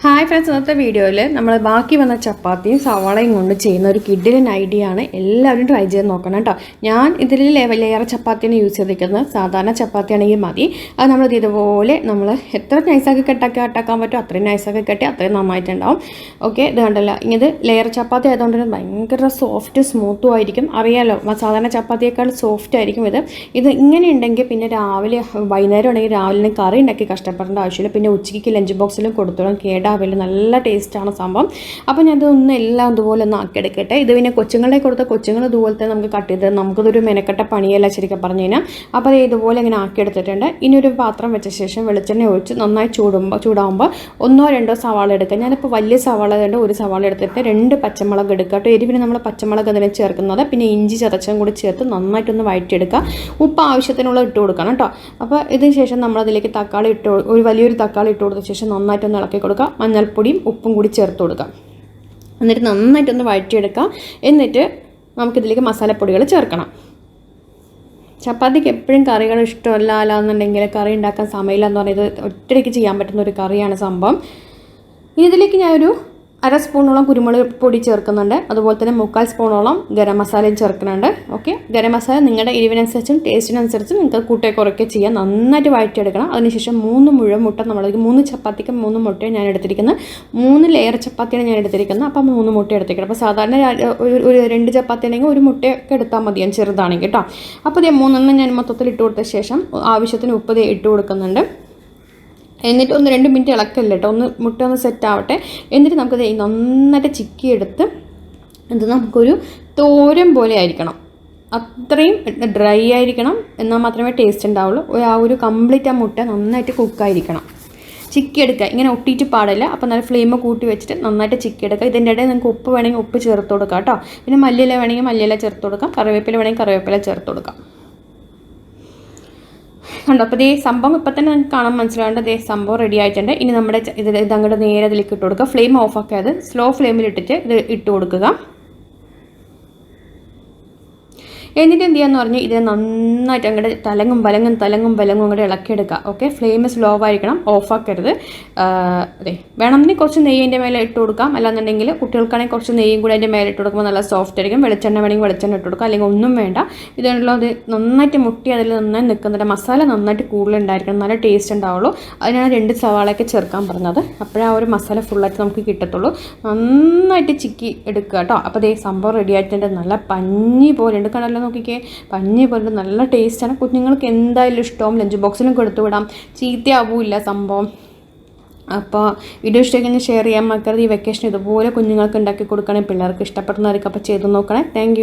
Hi friends ഇന്നത്തെ വീഡിയോയിൽ നമ്മൾ ബാക്കി വന്ന ചപ്പാത്തിയും സവാളയും കൊണ്ട് ചെയ്യുന്ന ഒരു കിഡിലൻ ഐഡിയ ആണ്. എല്ലാവരും ട്രൈ ചെയ്ത് നോക്കണം കേട്ടോ. ഞാൻ ഇതിൽ ലെയർ ചപ്പാത്തിയാണ് യൂസ് ചെയ്തിരിക്കുന്നത്. സാധാരണ ചപ്പാത്തിയാണെങ്കിൽ മതി. അത് നമ്മൾ ഇതുപോലെ നമ്മൾ എത്ര നൈസാക്കി കെട്ടാക്കി കട്ടാക്കാൻ പറ്റും അത്രയും നൈസാക്കി കെട്ടി അത്രയും നന്നായിട്ടുണ്ടാവും. ഓക്കെ ഇത് കണ്ടല്ല. ഇത് ലെയർ ചപ്പാത്തി ആയതുകൊണ്ട് ഭയങ്കര സോഫ്റ്റ് സ്മൂത്തും ആയിരിക്കും. അറിയാലോ സാധാരണ ചപ്പാത്തിയേക്കാൾ സോഫ്റ്റ് ആയിരിക്കും ഇത്. ഇത് ഇങ്ങനെ ഉണ്ടെങ്കിൽ പിന്നെ രാവിലെ വൈകുന്നേരം ഉണ്ടെങ്കിൽ രാവിലെ കറി ഉണ്ടാക്കി കഷ്ടപ്പെടേണ്ട ആവശ്യമില്ല. പിന്നെ ഉച്ചയ്ക്ക് ലഞ്ച് ബോക്സിലും കൊടുത്തോളം. കേടാവില്ല നല്ല ടേസ്റ്റാണ് സംഭവം. അപ്പോൾ ഞാൻ ഇതൊന്ന് എല്ലാം ഇതുപോലെ ഒന്ന് ആക്കിയെടുക്കട്ടെ ഇത് പിന്നെ കൊച്ചുങ്ങളെ കൊടുത്ത കൊച്ചുങ്ങൾ ഇതുപോലത്തെ നമുക്ക് കട്ട് ചെയ്ത് നമുക്കിതൊരു മെനക്കെട്ട പണിയല്ല ശരിക്കും പറഞ്ഞു കഴിഞ്ഞാൽ. അപ്പോൾ അത് ഇതുപോലെ ഇങ്ങനെ ആക്കിയെടുത്തിട്ടുണ്ട് ഇനി ഒരു പാത്രം വെച്ച ശേഷം വെളിച്ചെണ്ണ ഒഴിച്ച് നന്നായി ചൂടുമ്പോൾ ചൂടാകുമ്പോൾ ഒന്നോ രണ്ടോ സവാള എടുക്കുക ഞാനിപ്പോൾ വലിയ സവാള ഉണ്ട് ഒരു സവാള എടുത്തിട്ട് രണ്ട് പച്ചമുളക് എടുക്കുക കേട്ടോ. എരിവിന് നമ്മൾ പച്ചമുളക് അതിനെ ചേർക്കുന്നത്. പിന്നെ ഇഞ്ചി ചതച്ചും കൂടി ചേർത്ത് നന്നായിട്ടൊന്ന് വഴറ്റിയെടുക്കുക ഉപ്പ് ആവശ്യത്തിനുള്ള ഇട്ട് കൊടുക്കണം കേട്ടോ. അപ്പോൾ ഇതിന് ശേഷം നമ്മളതിലേക്ക് തക്കാളി ഇട്ട് ഒരു വലിയൊരു തക്കാളി ഇട്ട് കൊടുത്ത ശേഷം നന്നായിട്ടൊന്ന് ഇളക്കി കൊടുക്കുക മഞ്ഞൾപ്പൊടിയും ഉപ്പും കൂടി ചേർത്ത് കൊടുക്കാം. എന്നിട്ട് നന്നായിട്ടൊന്ന് വഴറ്റിയെടുക്കാം. എന്നിട്ട് നമുക്കിതിലേക്ക് മസാലപ്പൊടികൾ ചേർക്കണം. ചപ്പാത്തിക്ക് എപ്പോഴും കറികൾ ഇഷ്ടമല്ല അല്ലാന്നുണ്ടെങ്കിൽ കറി ഉണ്ടാക്കാൻ സമയമില്ല എന്ന് പറയുന്നത് ഒറ്റയ്ക്ക് ചെയ്യാൻ പറ്റുന്ന ഒരു കറിയാണ് സംഭവം. ഇതിലേക്ക് ഞാനൊരു അര സ്പൂണോളം കുരുമുളക് പൊടി ചേർക്കുന്നുണ്ട്. അതുപോലെ തന്നെ മുക്കാൽ സ്പൂണോളം ഗരം മസാലയും ചേർക്കുന്നുണ്ട്. ഓക്കെ ഗരം മസാല നിങ്ങളുടെ എരിവിനനുസരിച്ചും ടേസ്റ്റിനനുസരിച്ചും നിങ്ങൾക്ക് കൂട്ടേ കുറയ്ക്കുക ചെയ്യാം. നന്നായിട്ട് വഴറ്റിയെടുക്കണം. അതിനുശേഷം മൂന്ന് മുഴുവൻ മുട്ട നമ്മൾക്ക് മൂന്ന് ചപ്പാത്തിക്ക് മൂന്ന് മുട്ടയും ഞാൻ എടുത്തിരിക്കുന്നത്. മൂന്ന് ലെയർ ചപ്പാത്തിയാണ് ഞാൻ എടുത്തിരിക്കുന്നത്. അപ്പോൾ മൂന്ന് മുട്ട എടുത്തിരിക്കണം അപ്പോൾ സാധാരണ ഒരു രണ്ട് ചപ്പാത്തി ഉണ്ടെങ്കിൽ ഒരു മുട്ടയൊക്കെ എടുത്താൽ മതി. ഞാൻ ചെറുതാണെങ്കിൽ കേട്ടോ. അപ്പോൾ ഇതേ മൂന്നെണ്ണം ഞാൻ മൊത്തത്തിൽ ഇട്ട് കൊടുത്ത ശേഷം ആവശ്യത്തിന് ഉപ്പ് ഇട്ട് കൊടുക്കുന്നുണ്ട്. എന്നിട്ട് ഒന്ന് രണ്ട് മിനിറ്റ് ഇളക്കല്ല കേട്ടോ. ഒന്ന് മുട്ട ഒന്ന് സെറ്റ് ആവട്ടെ. എന്നിട്ട് നമുക്കത് നന്നായിട്ട് ചിക്കി എടുത്ത് ഇത് നമുക്കൊരു തോരൻ പോലെ ആയിരിക്കണം. അത്രയും ഡ്രൈ ആയിരിക്കണം. എന്നാൽ മാത്രമേ ടേസ്റ്റ് ഉണ്ടാവുള്ളൂ. ആ ഒരു കംപ്ലീറ്റ് ആ മുട്ട നന്നായിട്ട് കുക്കായിരിക്കണം ചിക്കി എടുക്കുക ഇങ്ങനെ ഒട്ടിയിട്ട് പാടില്ല. അപ്പോൾ നല്ല ഫ്ലെയിം കൂട്ടി വെച്ചിട്ട് നന്നായിട്ട് ചിക്കി എടുക്കുക ഇതിന്റെ ഇടയിൽ നിങ്ങൾക്ക് ഉപ്പ് വേണമെങ്കിൽ ഉപ്പ് ചേർത്ത് കൊടുക്കാം കേട്ടോ. പിന്നെ മല്ലിയില വേണമെങ്കിൽ മല്ലിയില ചേർത്ത് കൊടുക്കാം. കറിവേപ്പില വേണമെങ്കിൽ കറിവേപ്പില ചേർത്ത് കൊടുക്കാം. കണ്ടോ? അപ്പോൾ ഇതേ സംഭവം ഇപ്പം തന്നെ നിങ്ങൾക്ക് കാണാൻ മനസ്സിലാവേണ്ട ഇതേ സംഭവം റെഡി ആയിട്ടുണ്ട്. ഇനി നമ്മുടെ ഇത് ഇതങ്ങോട്ട് നേരെ അതിലേക്ക് ഇട്ട് കൊടുക്കുക. ഫ്ലെയിം ഓഫ് ആക്കാതെ സ്ലോ ഫ്ലെയിമിൽ ഇട്ടിട്ട് ഇത് ഇട്ട് കൊടുക്കുക. എന്നിട്ട് എന്ത് ചെയ്യാന്ന് പറഞ്ഞു ഇതിനെ നന്നായിട്ട് അങ്ങോട്ട് തലങ്ങും ബലങ്ങും തലങ്ങും ബലങ്ങും അങ്ങോട്ട് ഇളക്കിയെടുക്കുക. ഓക്കെ ഫ്ലെയിം സ്ലോ ആയിരിക്കണം ഓഫാക്കരുത് അതെ. വേണമെങ്കിൽ കുറച്ച് നെയ്യ് അതിന്റെ മേലെ ഇട്ട് കൊടുക്കാം. അല്ലാന്നുണ്ടെങ്കിൽ കുട്ടികൾക്കാണെങ്കിൽ കുറച്ച് നെയ്യും കൂടെ അതിന്റെ മേലെ ഇട്ട് കൊടുക്കുമ്പോൾ നല്ല സോഫ്റ്റ് ആയിരിക്കും. വെളിച്ചെണ്ണ വേണമെങ്കിൽ വെളിച്ചെണ്ണ ഇട്ട് കൊടുക്കുക അല്ലെങ്കിൽ ഒന്നും വേണ്ട. ഇതിനുള്ളത് നന്നായിട്ട് മുട്ടി അതിൽ നന്നായി നിൽക്കുന്നുണ്ട്. മസാല നന്നായിട്ട് കൂടുതലുണ്ടായിരിക്കണം. നല്ല ടേസ്റ്റ് ഉണ്ടാവുള്ളൂ. അതിനാണ് രണ്ട് സവാളയൊക്കെ ചേർക്കാൻ പറഞ്ഞത്. ആ ഒരു മസാല ഫുള്ളായിട്ട് നമുക്ക് കിട്ടത്തുള്ളൂ. നന്നായിട്ട് ചിക്കി എടുക്കുക കേട്ടോ. അപ്പോൾ അതേ സംഭവം റെഡി ആയിട്ടുണ്ട്. നല്ല പഞ്ഞി പോലെ ഉണ്ട്. കണ്ടല്ലോ നോക്കിക്കേ. പഞ്ഞി പോലെ നല്ല ടേസ്റ്റാണ് കുഞ്ഞുങ്ങൾക്ക് എന്തായാലും ഇഷ്ടവും. ലഞ്ച് ബോക്സിലും കൊടുത്തു വിടാം. ചീത്തയാവില്ല സംഭവം. അപ്പോൾ വീഡിയോ ഇഷ്ടമെങ്കിൽ ഷെയർ ചെയ്യാൻ മറക്കരുത്. ഈ വെക്കേഷൻ ഇതുപോലെ കുഞ്ഞുങ്ങൾക്ക് ഉണ്ടാക്കി കൊടുക്കണേ. പിള്ളേർക്ക് ഇഷ്ടപ്പെടുന്നവർക്ക് അപ്പോൾ ചെയ്ത് നോക്കണേ. താങ്ക്